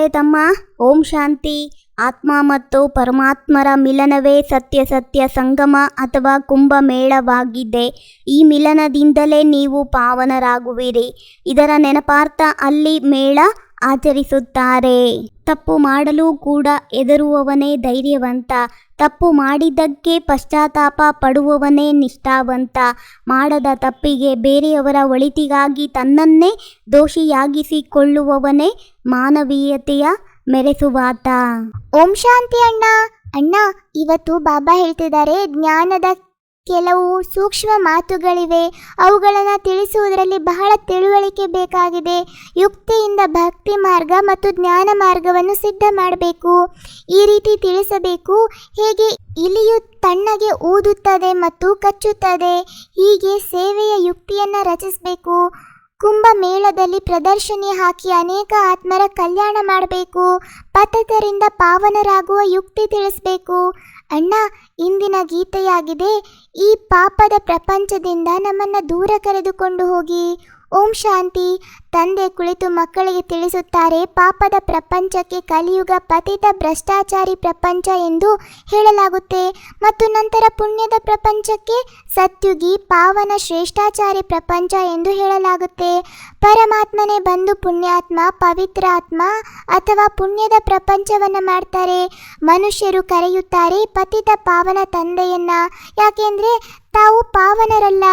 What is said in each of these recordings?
ಕೇಳಿದರೆ ತಮ್ಮ. ಓಂ ಶಾಂತಿ. ಆತ್ಮ ಮತ್ತು ಪರಮಾತ್ಮರ ಮಿಲನವೇ ಸತ್ಯ ಸತ್ಯ ಸಂಗಮ ಅಥವಾ ಕುಂಭಮೇಳವಾಗಿದೆ. ಈ ಮಿಲನದಿಂದಲೇ ನೀವು ಪಾವನರಾಗುವಿರಿ. ಇದರ ನೆನಪಾರ್ಥ ಅಲ್ಲಿ ಮೇಳ ಆಚರಿಸುತ್ತಾರೆ. ತಪ್ಪು ಮಾಡಲು ಕೂಡ ಹೆದರುವವನೇ ಧೈರ್ಯವಂತ, ತಪ್ಪು ಮಾಡಿದ್ದಕ್ಕೆ ಪಶ್ಚಾತ್ತಾಪ ಪಡುವವನೇ ನಿಷ್ಠಾವಂತ, ಮಾಡದ ತಪ್ಪಿಗೆ ಬೇರೆಯವರ ಒಳಿತಿಗಾಗಿ ತನ್ನನ್ನೇ ದೋಷಿಯಾಗಿಸಿಕೊಳ್ಳುವವನೇ ಮಾನವೀಯತೆಯ ಮೆರೆಸುವಾತ. ಓಂ ಶಾಂತಿ ಅಣ್ಣ. ಅಣ್ಣ, ಇವತ್ತು ಬಾಬಾ ಹೇಳ್ತಿದ್ದಾರೆ ಜ್ಞಾನದ ಕೆಲವು ಸೂಕ್ಷ್ಮ ಮಾತುಗಳಿವೆ. ಅವುಗಳನ್ನು ತಿಳಿಸುವುದರಲ್ಲಿ ಬಹಳ ತಿಳುವಳಿಕೆ ಬೇಕಾಗಿದೆ. ಯುಕ್ತಿಯಿಂದ ಭಕ್ತಿ ಮಾರ್ಗ ಮತ್ತು ಜ್ಞಾನ ಮಾರ್ಗವನ್ನು ಸಿದ್ಧ ಮಾಡಬೇಕು. ಈ ರೀತಿ ತಿಳಿಸಬೇಕು, ಹೇಗೆ ಇಲಿಯು ತಣ್ಣಗೆ ಊದುತ್ತದೆ ಮತ್ತು ಕಚ್ಚುತ್ತದೆ. ಹೀಗೆ ಸೇವೆಯ ಯುಕ್ತಿಯನ್ನು ರಚಿಸಬೇಕು. ಕುಂಭಮೇಳದಲ್ಲಿ ಪ್ರದರ್ಶನಿ ಹಾಕಿ ಅನೇಕ ಆತ್ಮರ ಕಲ್ಯಾಣ ಮಾಡಬೇಕು. ಪತತರಿಂದ ಪಾವನರಾಗುವ ಯುಕ್ತಿ ತಿಳಿಸಬೇಕು. ಅಣ್ಣ ಇಂದಿನ ಗೀತೆಯಾಗಿದೆ ಈ ಪಾಪದ ಪ್ರಪಂಚದಿಂದ ನಮ್ಮನ್ನು ದೂರ ಕರೆದುಕೊಂಡು ಹೋಗಿ. ಓಂ ಶಾಂತಿ. ತಂದೆ ಕುಳಿತು ಮಕ್ಕಳಿಗೆ ತಿಳಿಸುತ್ತಾರೆ, ಪಾಪದ ಪ್ರಪಂಚಕ್ಕೆ ಕಲಿಯುಗ ಪತಿತ ಭ್ರಷ್ಟಾಚಾರಿ ಪ್ರಪಂಚ ಎಂದು ಹೇಳಲಾಗುತ್ತೆ. ಮತ್ತು ನಂತರ ಪುಣ್ಯದ ಪ್ರಪಂಚಕ್ಕೆ ಸತ್ಯುಗಿ, ಪಾವನ ಶ್ರೇಷ್ಠಾಚಾರಿ ಪ್ರಪಂಚ ಎಂದು ಹೇಳಲಾಗುತ್ತೆ. ಪರಮಾತ್ಮನೇ ಬಂದು ಪುಣ್ಯಾತ್ಮ, ಪವಿತ್ರಾತ್ಮ ಅಥವಾ ಪುಣ್ಯದ ಪ್ರಪಂಚವನ್ನು ಮಾಡ್ತಾರೆ. ಮನುಷ್ಯರು ಕರೆಯುತ್ತಾರೆ, ಪತಿತ ಪಾವನ ತಂದೆಯನ್ನ. ಯಾಕೆಂದ್ರೆ ತಾವು ಪಾವನರಲ್ಲ.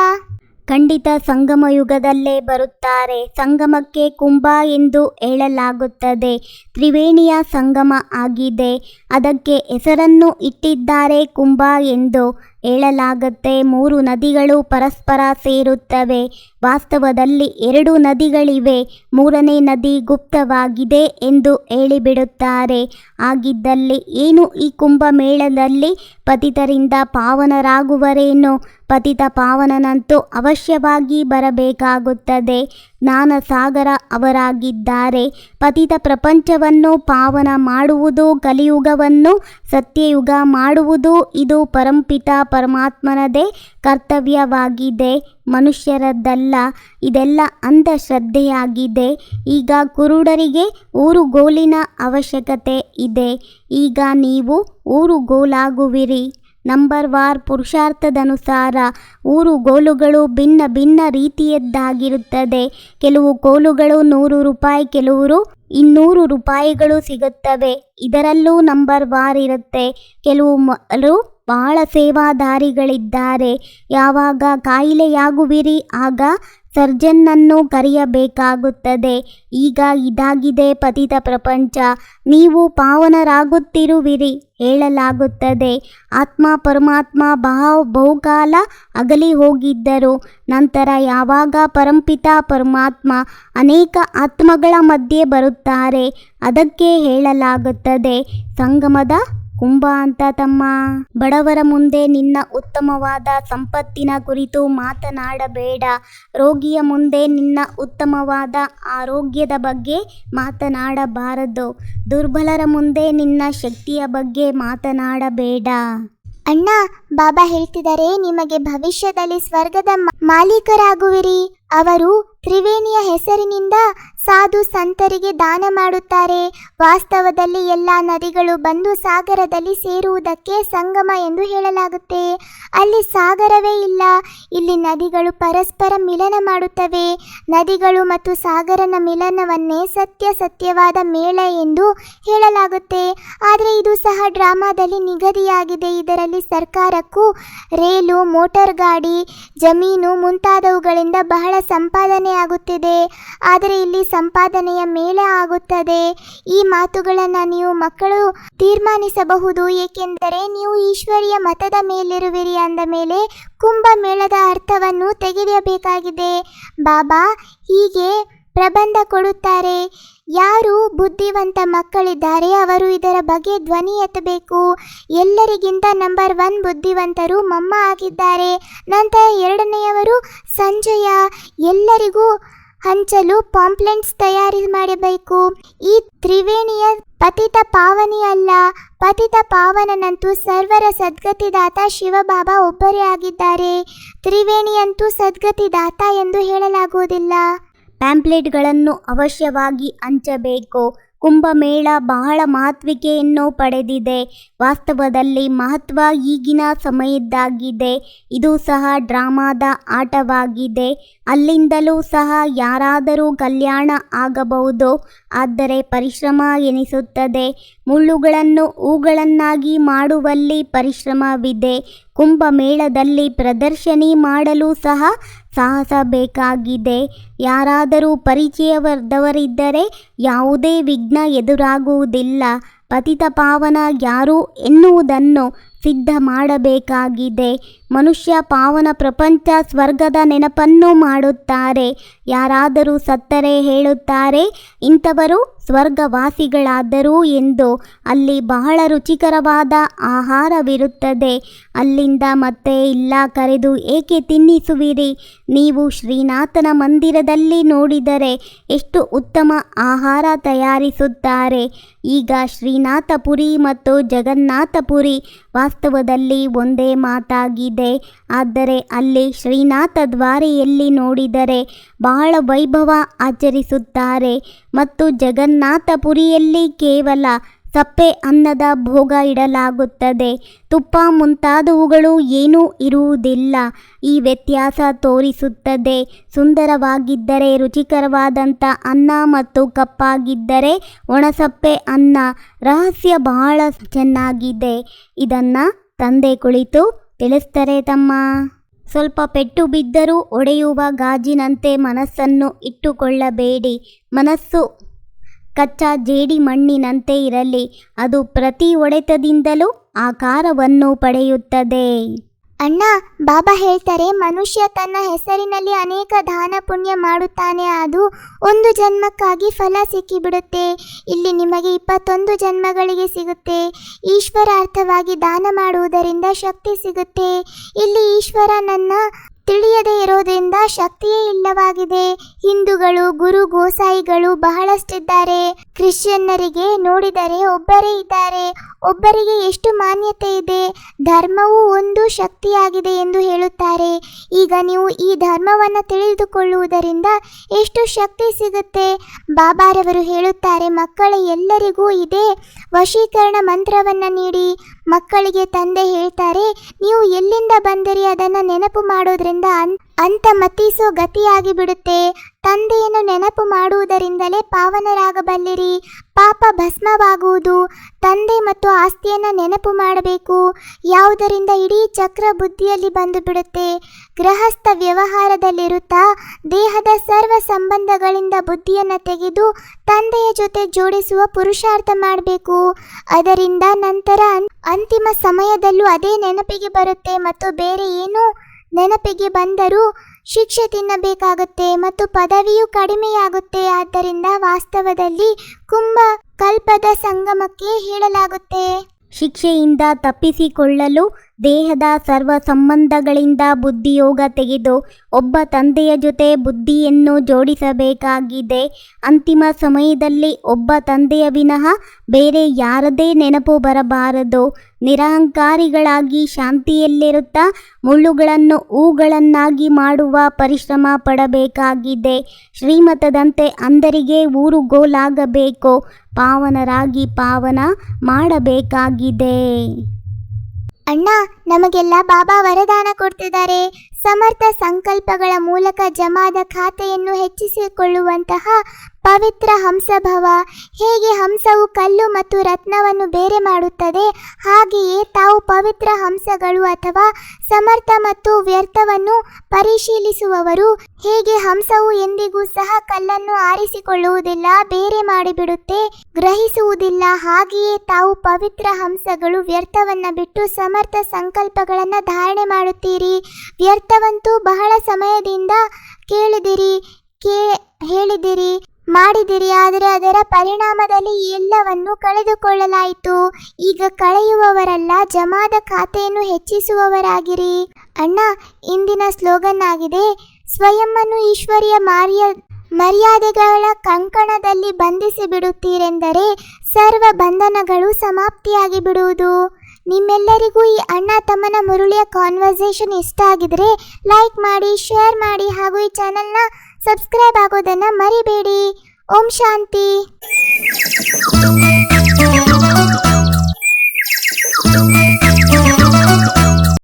ಖಂಡಿತ ಸಂಗಮ ಯುಗದಲ್ಲೇ ಬರುತ್ತಾರೆ. ಸಂಗಮಕ್ಕೆ ಕುಂಭ ಎಂದು ಹೇಳಲಾಗುತ್ತದೆ. ತ್ರಿವೇಣಿಯ ಸಂಗಮ ಆಗಿದೆ. ಅದಕ್ಕೆ ಹೆಸರನ್ನು ಇಟ್ಟಿದ್ದಾರೆ ಕುಂಭ ಎಂದು ಹೇಳಲಾಗುತ್ತೆ. ಮೂರು ನದಿಗಳು ಪರಸ್ಪರ ಸೇರುತ್ತವೆ. ವಾಸ್ತವದಲ್ಲಿ ಎರಡು ನದಿಗಳಿವೆ. ಮೂರನೇ ನದಿ ಗುಪ್ತವಾಗಿದೆ ಎಂದು ಹೇಳಿಬಿಡುತ್ತಾರೆ. ಆಗಿದ್ದಲ್ಲಿ ಏನು ಈ ಕುಂಭಮೇಳದಲ್ಲಿ ಪತಿತರಿಂದ ಪಾವನರಾಗುವರೇನು? ಪತಿತ ಪಾವನನಂತೂ ಅವಶ್ಯವಾಗಿ ಬರಬೇಕಾಗುತ್ತದೆ. ಜ್ಞಾನಸಾಗರ ಅವರಾಗಿದ್ದಾರೆ. ಪತಿತ ಪ್ರಪಂಚವನ್ನು ಪಾವನ ಮಾಡುವುದು, ಕಲಿಯುಗವನ್ನು ಸತ್ಯಯುಗ ಮಾಡುವುದು, ಇದು ಪರಂಪಿತ ಪರಮಾತ್ಮನದೇ ಕರ್ತವ್ಯವಾಗಿದೆ. ಮನುಷ್ಯರದ್ದಲ್ಲ, ಇದೆಲ್ಲ ಅಂಧಶ್ರದ್ಧೆಯಾಗಿದೆ. ಈಗ ಕುರುಡರಿಗೆ ಊರುಗೋಲಿನ ಅವಶ್ಯಕತೆ ಇದೆ. ಈಗ ನೀವು ಊರುಗೋಲಾಗುವಿರಿ. ನಂಬರ್ ವಾರ್ ಪುರುಷಾರ್ಥದನುಸಾರ ಊರು ಗೋಲುಗಳು ಭಿನ್ನ ಭಿನ್ನ ರೀತಿಯದ್ದಾಗಿರುತ್ತದೆ. ಕೆಲವು ಕೋಲುಗಳು ನೂರು ರೂಪಾಯಿ, ಕೆಲವರು ಇನ್ನೂರು ರೂಪಾಯಿಗಳು ಸಿಗುತ್ತವೆ. ಇದರಲ್ಲೂ ನಂಬರ್ ವಾರ್ ಇರುತ್ತೆ. ಕೆಲವು ಬಹಳ ಸೇವಾದಾರಿಗಳಿದ್ದಾರೆ. ಯಾವಾಗ ಕಾಯಿಲೆಯಾಗುವಿರಿ, ಆಗ ಸರ್ಜನ್ನನ್ನು ಕರೆಯಬೇಕಾಗುತ್ತದೆ. ಈಗ ಇದಾಗಿದೆ ಪತಿತ ಪ್ರಪಂಚ. ನೀವು ಪಾವನರಾಗುತ್ತಿರುವಿರಿ ಹೇಳಲಾಗುತ್ತದೆ. ಆತ್ಮ ಪರಮಾತ್ಮ ಬಹು ಬಹುಕಾಲ ಅಗಲಿ ಹೋಗಿದ್ದರು. ನಂತರ ಯಾವಾಗ ಪರಂಪಿತ ಪರಮಾತ್ಮ ಅನೇಕ ಆತ್ಮಗಳ ಮಧ್ಯೆ ಬರುತ್ತಾರೆ, ಅದಕ್ಕೆ ಹೇಳಲಾಗುತ್ತದೆ. ಸಂಗಮದ ಕುಂಭ ಅಂತ ತಮ್ಮ. ಬಡವರ ಮುಂದೆ ನಿನ್ನ ಉತ್ತಮವಾದ ಸಂಪತ್ತಿನ ಕುರಿತು ಮಾತನಾಡಬೇಡ. ರೋಗಿಯ ಮುಂದೆ ನಿನ್ನ ಉತ್ತಮವಾದ ಆರೋಗ್ಯದ ಬಗ್ಗೆ ಮಾತನಾಡಬಾರದು. ದುರ್ಬಲರ ಮುಂದೆ ನಿನ್ನ ಶಕ್ತಿಯ ಬಗ್ಗೆ ಮಾತನಾಡಬೇಡ. ಅಣ್ಣ, ಬಾಬಾ ಹೇಳ್ತಿದ್ದಾರೆ, ನಿಮಗೆ ಭವಿಷ್ಯದಲ್ಲಿ ಸ್ವರ್ಗದ ಮಾಲೀಕರಾಗುವಿರಿ. ಅವರು ತ್ರಿವೇಣಿಯ ಹೆಸರಿನಿಂದ ಸಾಧು ಸಂತರಿಗೆ ದಾನ ಮಾಡುತ್ತಾರೆ. ವಾಸ್ತವದಲ್ಲಿ ಎಲ್ಲ ನದಿಗಳು ಬಂದು ಸಾಗರದಲ್ಲಿ ಸೇರುವುದಕ್ಕೆ ಸಂಗಮ ಎಂದು ಹೇಳಲಾಗುತ್ತೆ. ಅಲ್ಲಿ ಸಾಗರವೇ ಇಲ್ಲ. ಇಲ್ಲಿ ನದಿಗಳು ಪರಸ್ಪರ ಮಿಲನ ಮಾಡುತ್ತವೆ. ನದಿಗಳು ಮತ್ತು ಸಾಗರನ ಮಿಲನವನ್ನೇ ಸತ್ಯ ಸತ್ಯವಾದ ಮೇಳ ಎಂದು ಹೇಳಲಾಗುತ್ತೆ. ಆದರೆ ಇದು ಸಹ ಡ್ರಾಮಾದಲ್ಲಿ ನಿಗದಿಯಾಗಿದೆ. ಇದರಲ್ಲಿ ಸರ್ಕಾರಕ್ಕೂ, ರೈಲು, ಮೋಟಾರ್ ಗಾಡಿ, ಜಮೀನು ಮುಂತಾದವುಗಳಿಂದ ಬಹಳ ಸಂಪಾದನೆ ಆಗುತ್ತಿದೆ ಆದರೆ ಇಲ್ಲಿ ಸಂಪಾದನೆಯ ಮೇಳ ಆಗುತ್ತದೆ. ಈ ಮಾತುಗಳನ್ನು ನೀವು ಮಕ್ಕಳು ತೀರ್ಮಾನಿಸಬಹುದು. ಏಕೆಂದರೆ ನೀವು ಈಶ್ವರಿಯ ಮತದ ಮೇಲಿರುವಿರಿ ಅಂದ ಮೇಲೆ ಕುಂಭಮೇಳದ ಅರ್ಥವನ್ನು ತೆಗೆಯಬೇಕಾಗಿದೆ. ಬಾಬಾ, ಹೀಗೆ ಪ್ರಬಂಧ ಕೊಡುತ್ತಾರೆ. ಯಾರು ಬುದ್ಧಿವಂತ ಮಕ್ಕಳಿದ್ದಾರೆ ಅವರು ಇದರ ಬಗ್ಗೆ ಧ್ವನಿ ಎತ್ತಬೇಕು. ಎಲ್ಲರಿಗಿಂತ ನಂಬರ್ ಒನ್ ಬುದ್ಧಿವಂತರು ಮಮ್ಮ ಆಗಿದ್ದಾರೆ. ನಂತರ ಎರಡನೆಯವರು ಸಂಜಯ. ಎಲ್ಲರಿಗೂ ಹಂಚಲು ಪಾಂಪ್ಲೆಂಟ್ಸ್ ತಯಾರಿ ಮಾಡಬೇಕು. ಈ ತ್ರಿವೇಣಿಯ ಪತಿತ ಪಾವನಿ ಅಲ್ಲ. ಪತಿತ ಪಾವನನಂತೂ ಸರ್ವರ ಸದ್ಗತಿದಾತ ಶಿವಬಾಬಾ ಒಬ್ಬರೇ ಆಗಿದ್ದಾರೆ. ತ್ರಿವೇಣಿಯಂತೂ ಸದ್ಗತಿದಾತ ಎಂದು ಹೇಳಲಾಗುವುದಿಲ್ಲ. ಪ್ಯಾಂಪ್ಲೆಟ್ಗಳನ್ನು ಅವಶ್ಯವಾಗಿ ಹಂಚಬೇಕು. ಕುಂಭಮೇಳ ಬಹಳ ಮಹತ್ವಿಕೆಯನ್ನು ಪಡೆದಿದೆ. ವಾಸ್ತವದಲ್ಲಿ ಮಹತ್ವ ಈಗಿನ ಸಮಯದ್ದಾಗಿದೆ. ಇದು ಸಹ ಡ್ರಾಮಾದ ಆಟವಾಗಿದೆ. ಅಲ್ಲಿಂದಲೂ ಸಹ ಯಾರಾದರೂ ಕಲ್ಯಾಣ ಆಗಬಹುದು. ಆದರೆ ಪರಿಶ್ರಮ ಎನಿಸುತ್ತದೆ. ಮುಳ್ಳುಗಳನ್ನು ಹೂಗಳನ್ನಾಗಿ ಮಾಡುವಲ್ಲಿ ಪರಿಶ್ರಮವಿದೆ. ಕುಂಭಮೇಳದಲ್ಲಿ ಪ್ರದರ್ಶನಿ ಮಾಡಲು ಸಹ ಸಾಹಸ ಬೇಕಾಗಿದೆ ಯಾರಾದರೂ ಪರಿಚಯವರ್ದವರಿದ್ದರೆ ಯಾವುದೇ ವಿಘ್ನ ಎದುರಾಗುವುದಿಲ್ಲ. ಪತಿತ ಪಾವನ ಯಾರು ಎನ್ನುವುದನ್ನು ಸಿದ್ಧ ಮಾಡಬೇಕಾಗಿದೆ ಮನುಷ್ಯ ಪಾವನ ಪ್ರಪಂಚ ಸ್ವರ್ಗದ ನೆನಪನ್ನು ಮಾಡುತ್ತಾರೆ. ಯಾರಾದರೂ ಸತ್ತರೆ ಹೇಳುತ್ತಾರೆ, ಇಂಥವರು ಸ್ವರ್ಗವಾಸಿಗಳಾದರು ಎಂದು. ಅಲ್ಲಿ ಬಹಳ ರುಚಿಕರವಾದ ಆಹಾರವಿರುತ್ತದೆ. ಅಲ್ಲಿಂದ ಮತ್ತೆ ಇಲ್ಲ ಕರೆದು ಏಕೆ ತಿನ್ನಿಸುವಿರಿ? ನೀವು ಶ್ರೀನಾಥನ ಮಂದಿರದಲ್ಲಿ ನೋಡಿದರೆ ಎಷ್ಟು ಉತ್ತಮ ಆಹಾರ ತಯಾರಿಸುತ್ತಾರೆ. ಈಗ ಶ್ರೀನಾಥಪುರಿ ಮತ್ತು ಜಗನ್ನಾಥಪುರಿ ವಾಸ್ತವದಲ್ಲಿ ಒಂದೇ ಮಾತಾಗಿದೆ ಆದರೆ ಅಲ್ಲಿ ಶ್ರೀನಾಥ ದ್ವಾರೆಯಲ್ಲಿ ನೋಡಿದರೆ ಬಹಳ ವೈಭವ ಆಚರಿಸುತ್ತಾರೆ ಮತ್ತು ಜಗನ್ನಾಥಪುರಿಯಲ್ಲಿ ಕೇವಲ ಸಪ್ಪೆ ಅನ್ನದ ಭೋಗ ಇಡಲಾಗುತ್ತದೆ. ತುಪ್ಪ ಮುಂತಾದವುಗಳು ಏನೂ ಇರುವುದಿಲ್ಲ. ಈ ವ್ಯತ್ಯಾಸ ತೋರಿಸುತ್ತದೆ. ಸುಂದರವಾಗಿದ್ದರೆ ರುಚಿಕರವಾದಂಥ ಅನ್ನ ಮತ್ತು ಕಪ್ಪಾಗಿದ್ದರೆ ಒಣಸಪ್ಪೆ ಅನ್ನ. ರಹಸ್ಯ ಬಹಳ ಚೆನ್ನಾಗಿದೆ. ಇದನ್ನು ತಂದೆ ಕುಳಿತು ತಿಳಿಸ್ತಾರೆ ತಮ್ಮ. ಸ್ವಲ್ಪ ಪೆಟ್ಟು ಬಿದ್ದರೂ ಒಡೆಯುವ ಗಾಜಿನಂತೆ ಮನಸ್ಸನ್ನು ಇಟ್ಟುಕೊಳ್ಳಬೇಡಿ. ಮನಸ್ಸು ಕಚ್ಚಾ ಜೇಡಿ ಮಣ್ಣಿನಂತೆ ಇರಲಿ. ಅದು ಪ್ರತಿ ಒಡೆತದಿಂದಲೂ ಆಕಾರವನ್ನು ಪಡೆಯುತ್ತದೆ. ಅಣ್ಣ, ಬಾಬಾ ಹೇಳ್ತಾರೆ, ಮನುಷ್ಯ ತನ್ನ ಹೆಸರಿನಲ್ಲಿ ಅನೇಕ ದಾನ ಪುಣ್ಯ ಮಾಡುತ್ತಾನೆ, ಅದು ಒಂದು ಜನ್ಮಕ್ಕಾಗಿ ಫಲ ಸಿಕ್ಕಿಬಿಡುತ್ತೆ. ಇಲ್ಲಿ ನಿಮಗೆ ಇಪ್ಪತ್ತೊಂದು ಜನ್ಮಗಳಿಗೆ ಸಿಗುತ್ತೆ. ಈಶ್ವರಾರ್ಥವಾಗಿ ದಾನ ಮಾಡುವುದರಿಂದ ಶಕ್ತಿ ಸಿಗುತ್ತೆ. ಇಲ್ಲಿ ಈಶ್ವರ ನನ್ನ ತಿಳಿಯದೇ ಇರೋದ್ರಿಂದ ಶಕ್ತಿಯೇ ಇಲ್ಲವಾಗಿದೆ. ಹಿಂದೂಗಳು, ಗುರು ಗೋಸಾಯಿಗಳು ಬಹಳಷ್ಟಿದ್ದಾರೆ. ಕ್ರಿಶ್ಚಿಯನ್ನರಿಗೆ ನೋಡಿದರೆ ಒಬ್ಬರೇ ಇದ್ದಾರೆ. ಒಬ್ಬರಿಗೆ ಎಷ್ಟು ಮಾನ್ಯತೆ ಇದೆ? ಧರ್ಮವು ಒಂದು ಶಕ್ತಿಯಾಗಿದೆ ಎಂದು ಹೇಳುತ್ತಾರೆ. ಈಗ ನೀವು ಈ ಧರ್ಮವನ್ನು ತಿಳಿದುಕೊಳ್ಳುವುದರಿಂದ ಎಷ್ಟು ಶಕ್ತಿ ಸಿಗುತ್ತೆ? ಬಾಬಾರವರು ಹೇಳುತ್ತಾರೆ, ಮಕ್ಕಳ ಎಲ್ಲರಿಗೂ ಇದೇ ವಶೀಕರಣ ಮಂತ್ರವನ್ನು ನೀಡಿ. ಮಕ್ಕಳಿಗೆ ತಂದೆ ಹೇಳ್ತಾರೆ ನೀವು ಎಲ್ಲಿಂದ ಬಂದಿರಿ? ಅದನ್ನು ನೆನಪು ಮಾಡೋದ್ರಿಂದ ಅಂತ ಮತಿಸೋ ಗತಿಯಾಗಿ ಬಿಡುತ್ತೆ ತಂದೆಯನ್ನು ನೆನಪು ಮಾಡುವುದರಿಂದಲೇ ಪಾವನರಾಗಬಲ್ಲಿರಿ. ಪಾಪ ಭಸ್ಮವಾಗುವುದು. ತಂದೆ ಮತ್ತು ಆಸ್ತಿಯನ್ನು ನೆನಪು ಮಾಡಬೇಕು. ಯಾವುದರಿಂದ ಇಡೀ ಚಕ್ರ ಬುದ್ಧಿಯಲ್ಲಿ ಬಂದು ಬಿಡುತ್ತೆ ಗೃಹಸ್ಥ ವ್ಯವಹಾರದಲ್ಲಿರುತ್ತಾ ದೇಹದ ಸರ್ವ ಸಂಬಂಧಗಳಿಂದ ಬುದ್ಧಿಯನ್ನು ತೆಗೆದು ತಂದೆಯ ಜೊತೆ ಜೋಡಿಸುವ ಪುರುಷಾರ್ಥ ಮಾಡಬೇಕು. ಅದರಿಂದ ನಂತರ ಅಂತಿಮ ಸಮಯದಲ್ಲೂ ಅದೇ ನೆನಪಿಗೆ ಬರುತ್ತೆ ಮತ್ತು ಬೇರೆ ಏನೂ ನೆನಪಿಗೆ ಬಂದರೂ ಶಿಕ್ಷೆ ತಿನ್ನಬೇಕಾಗುತ್ತೆ ಮತ್ತು ಪದವಿಯು ಕಡಿಮೆಯಾಗುತ್ತೆ. ಆದ್ದರಿಂದ ವಾಸ್ತವದಲ್ಲಿ ಕುಂಭ ಕಲ್ಪದ ಸಂಗಮಕ್ಕೆ ಹೇಳಲಾಗುತ್ತೆ. ಶಿಕ್ಷೆಯಿಂದ ತಪ್ಪಿಸಿಕೊಳ್ಳಲು ದೇಹದ ಸರ್ವ ಸಂಬಂಧಗಳಿಂದ ಬುದ್ಧಿಯೋಗ ತೆಗೆದು ಒಬ್ಬ ತಂದೆಯ ಜೊತೆ ಬುದ್ಧಿಯನ್ನು ಜೋಡಿಸಬೇಕಾಗಿದೆ. ಅಂತಿಮ ಸಮಯದಲ್ಲಿ ಒಬ್ಬ ತಂದೆಯ ವಿನಃ ಬೇರೆ ಯಾರದೇ ನೆನಪು ಬರಬಾರದು. ನಿರಹಂಕಾರಿಗಳಾಗಿ ಶಾಂತಿಯಲ್ಲಿರುತ್ತಾ ಮುಳ್ಳುಗಳನ್ನು ಹೂಗಳನ್ನಾಗಿ ಮಾಡುವ ಪರಿಶ್ರಮ ಪಡಬೇಕಾಗಿದೆ. ಶ್ರೀಮತದಂತೆ ಅಂದರಿಗೆ ಊರುಗೋಲಾಗಬೇಕು. ಪಾವನರಾಗಿ ಪಾವನ ಮಾಡಬೇಕಾಗಿದೆ. ಅಣ್ಣ ನಮಗೆಲ್ಲ ಬಾಬಾ ವರದಾನ ಕೊಡ್ತಿದ್ದಾರೆ. ಸಮರ್ಥ ಸಂಕಲ್ಪಗಳ ಮೂಲಕ ಜಮಾದ ಖಾತೆಯನ್ನು ಹೆಚ್ಚಿಸಿಕೊಳ್ಳುವಂತಹ ಪವಿತ್ರ ಹಂಸಭವ. ಹೇಗೆ ಹಂಸವು ಕಲ್ಲು ಮತ್ತು ರತ್ನವನ್ನು ಬೇರೆ ಮಾಡುತ್ತದೆ? ಹಾಗೆಯೇ ತಾವು ಪವಿತ್ರ ಹಂಸಗಳು ಅಥವಾ ಸಮರ್ಥ ಮತ್ತು ವ್ಯರ್ಥವನ್ನು ಪರಿಶೀಲಿಸುವವರು. ಹೇಗೆ ಹಂಸವು ಎಂದಿಗೂ ಸಹ ಕಲ್ಲನ್ನು ಆರಿಸಿಕೊಳ್ಳುವುದಿಲ್ಲ, ಬೇರೆ ಮಾಡಿಬಿಡುತ್ತೆ, ಗ್ರಹಿಸುವುದಿಲ್ಲ. ಹಾಗೆಯೇ ತಾವು ಪವಿತ್ರ ಹಂಸಗಳು ವ್ಯರ್ಥವನ್ನ ಬಿಟ್ಟು ಸಮರ್ಥ ಸಂಕಲ್ಪಗಳನ್ನು ಧಾರಣೆ ಮಾಡುತ್ತೀರಿ. ವ್ಯರ್ಥವಂತೂ ಬಹಳ ಸಮಯದಿಂದ ಕೇಳಿದಿರಿ, ಕೇ, ಹೇಳಿದಿರಿ. ಮಾಡಿದಿರಿ, ಆದರೆ ಅದರ ಪರಿಣಾಮದಲ್ಲಿ ಎಲ್ಲವನ್ನು ಕಳೆದುಕೊಳ್ಳಲಾಯಿತು. ಈಗ ಕಳೆಯುವವರಲ್ಲ, ಜಮಾದ ಖಾತೆಯನ್ನು ಹೆಚ್ಚಿಸುವವರಾಗಿರಿ. ಅಣ್ಣ, ಇಂದಿನ ಸ್ಲೋಗನ್ ಆಗಿದೆ, ಸ್ವಯಂನ್ನು ಈಶ್ವರಿಯ ಮಾರ್ಯ, ಮರ್ಯಾದೆಗಳ ಕಂಕಣದಲ್ಲಿ ಬಂಧಿಸಿ ಬಿಡುತ್ತೀರೆಂದರೆ ಸರ್ವ ಬಂಧನಗಳು ಸಮಾಪ್ತಿಯಾಗಿ ಬಿಡುವುದು. ನಿಮ್ಮೆಲ್ಲರಿಗೂ ಈ ಅಣ್ಣ ತಮ್ಮನ ಮುರುಳಿಯ ಕಾನ್ವರ್ಸೇಷನ್ ಇಷ್ಟ ಆಗಿದ್ರೆ ಲೈಕ್ ಮಾಡಿ ಶೇರ್ ಮಾಡಿ ಹಾಗೂ ಈ ಚಾನಲ್ನ ಸಬ್ಸ್ಕ್ರೈಬ್ ಆಗೋದನ್ನ ಮರಿಬೇಡಿ. ಓಂ ಶಾಂತಿ.